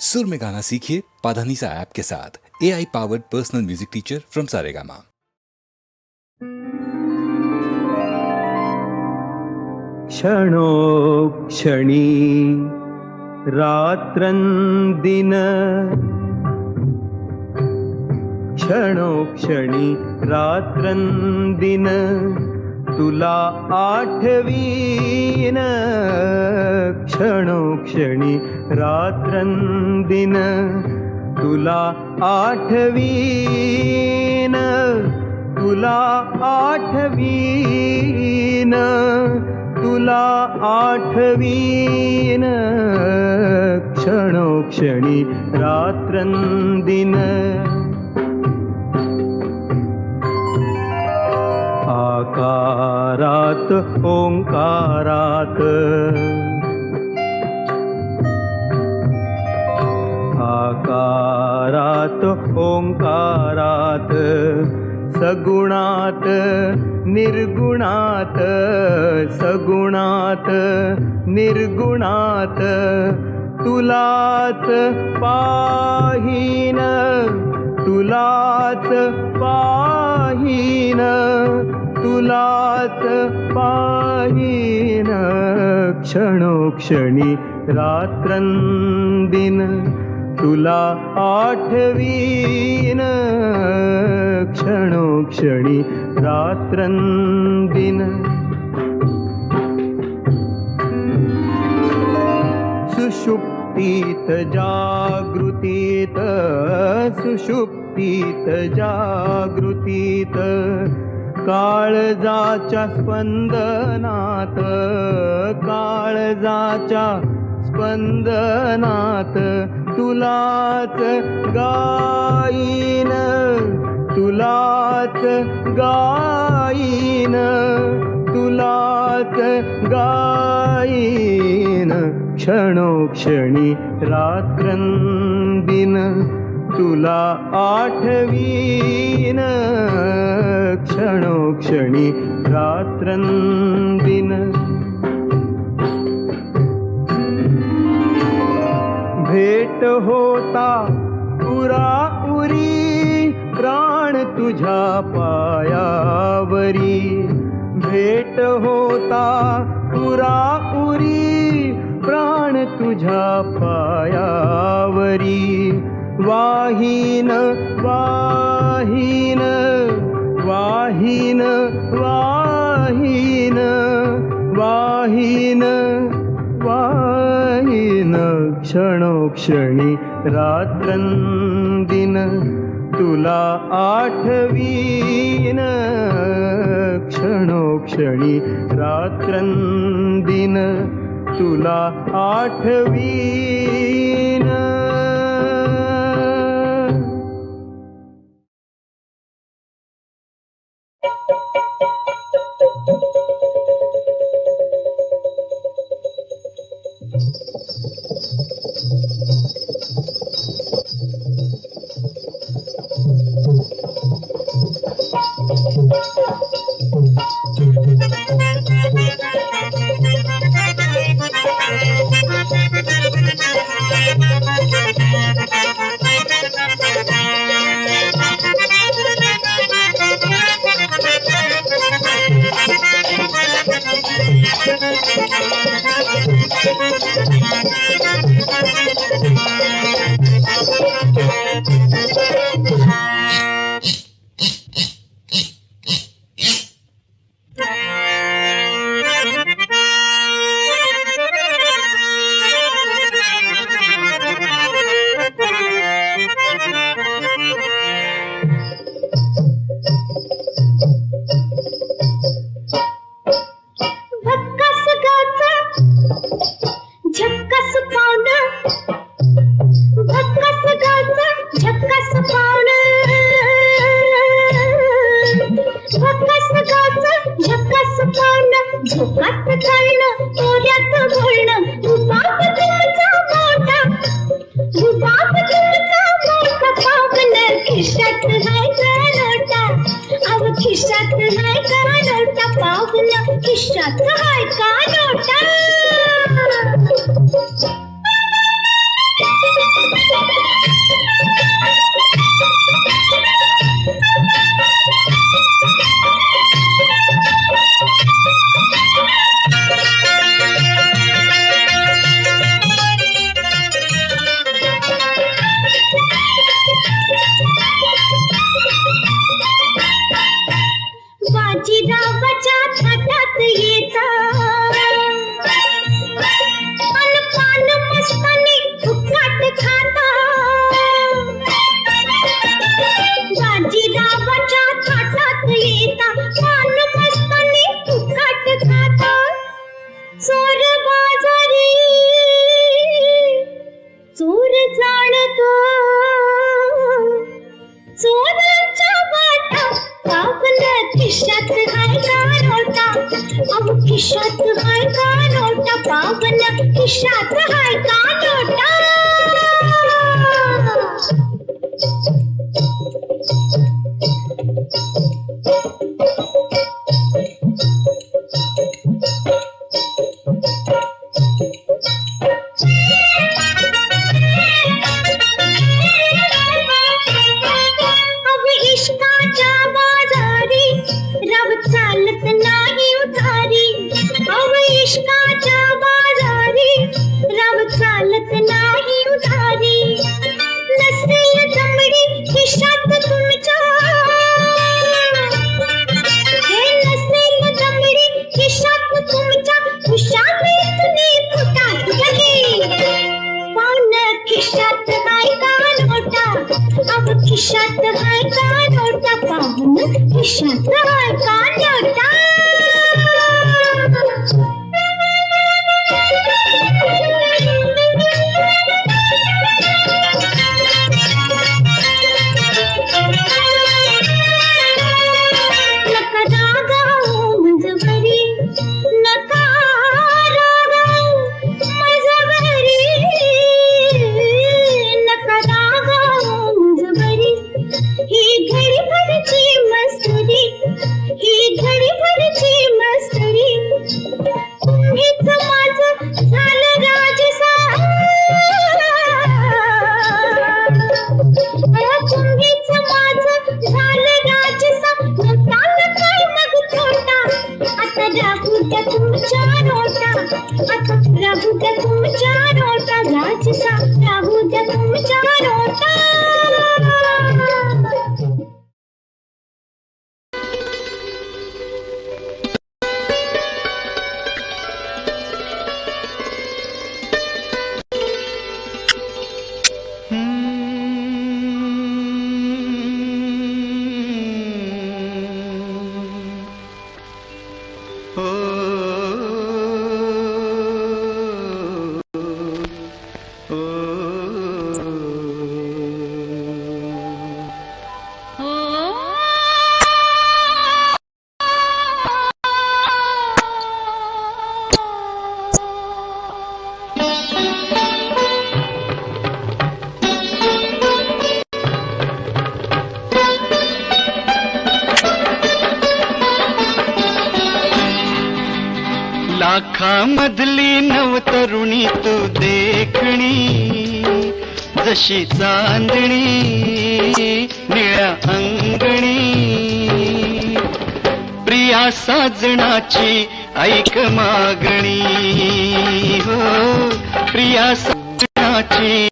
सुर में गाना सीखिए पाधानीसा ऐप के साथ। A I powered personal music teacher from Saregama क्षणोक्षणी रात्रन्दिन क्षणोक्षणी रात्रन्दिन तुला आठवीन क्षणोक्षणी रात्रन्दिन तुला आठवीन तुला आठवीन तुला आठवीन क्षणोक्षणी रात्रंदिन ओंकारात ओंकारात. आकारात ओंकारात. सगुणात निर्गुणात. सगुणात निर्गुणात. तुलाच पाहीन तुलाच पाहीन. तुलाच पाहीन क्षणोक्षणी रात्रंदिन तुला आठवीन क्षणोक्षणी रात्रंदिन सुषुप्तीत जागृतीत सुषुप्तीत जागृतीत काळजाच्या स्पंदनात काळजाच्या स्पंदनात तुलाच गाईन तुलाच गाईन तुलाच गाईन. क्षणोक्षणी रात्रंदिन तुला आठवीन क्षणोक्षणी रात्रंदिन भेट होता पुरा उरी प्राण तुझ्या पायावरी। भेट होता पुरा उरी प्राण तुझ्या पायावरी वाहीन वाहीन वाहीन वाहीन वाहीन वाहीन। क्षणोक्षणी रात्रंदिन तुला आठवीन। क्षणोक्षणी रात्रंदिन तुला आठवीन Thank you. चोर बाजारी चोर जाणतो. चोरांच्या वाटा आपल्या खिशात हाय का नोटा अहो खिशात हाय का नोटा पावला खिशात हाय का नोटा लाखा मधली नवतरुणी तू देखणी जशी चांदणी निळ्या अंगणी. प्रिया साजणाची ऐक मागणी हो प्रिया साजणाची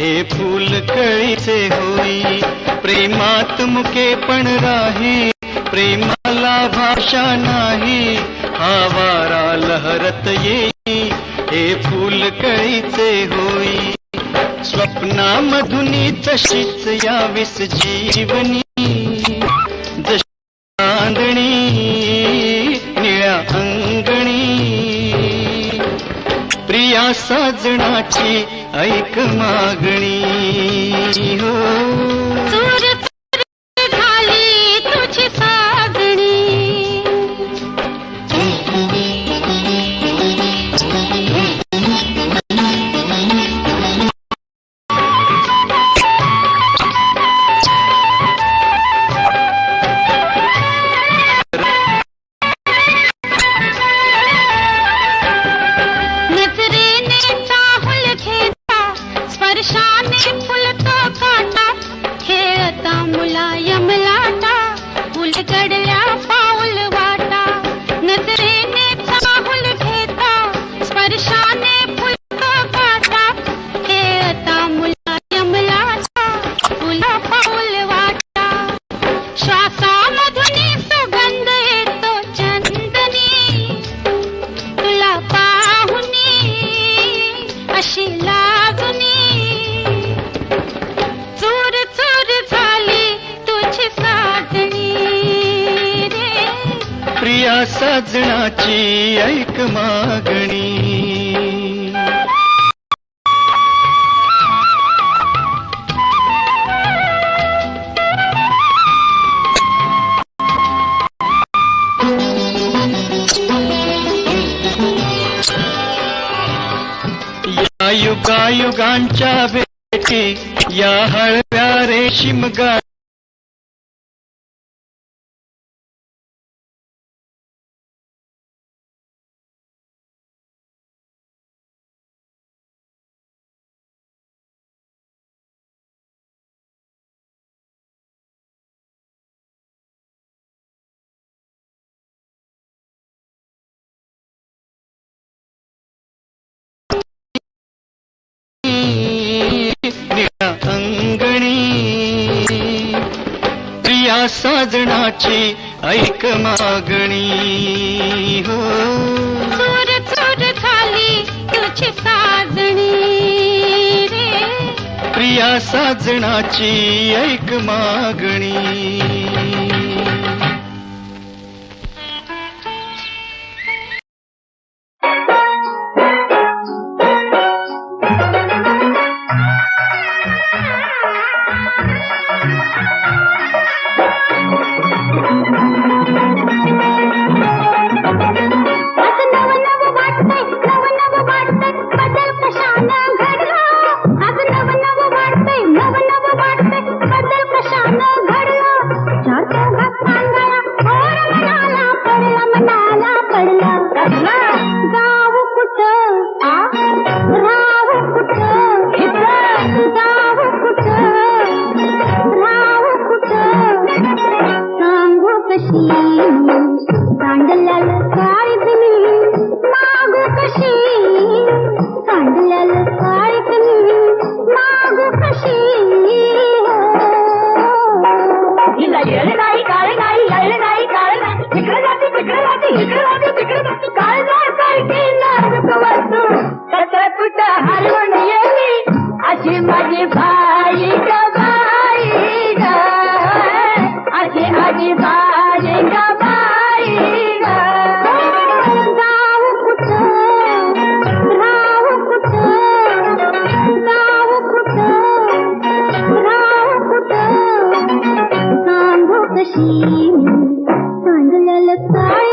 हे फूल कळीचे होई. प्रेमात मुकेपण राही. प्रेमाला भाषा नाही. आवारा लहरत येई. हे फूल कळीचे होई. स्वप्नामधुनी तशीच या विस जीवनी चांदणी निळ्या अंगणी. प्रिया साजणाची ऐक मागणी हो. या साजणाची ऐक मागणी. या युगायुगांच्या भेटी या हळव्या रेशीम गा साजणाची ऐक मागणी. हो. चूर चूर झाली तुझी साजणी रे. प्रिया साजणाची ऐक मागणी. चलता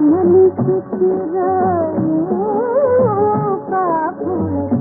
तुका का फूल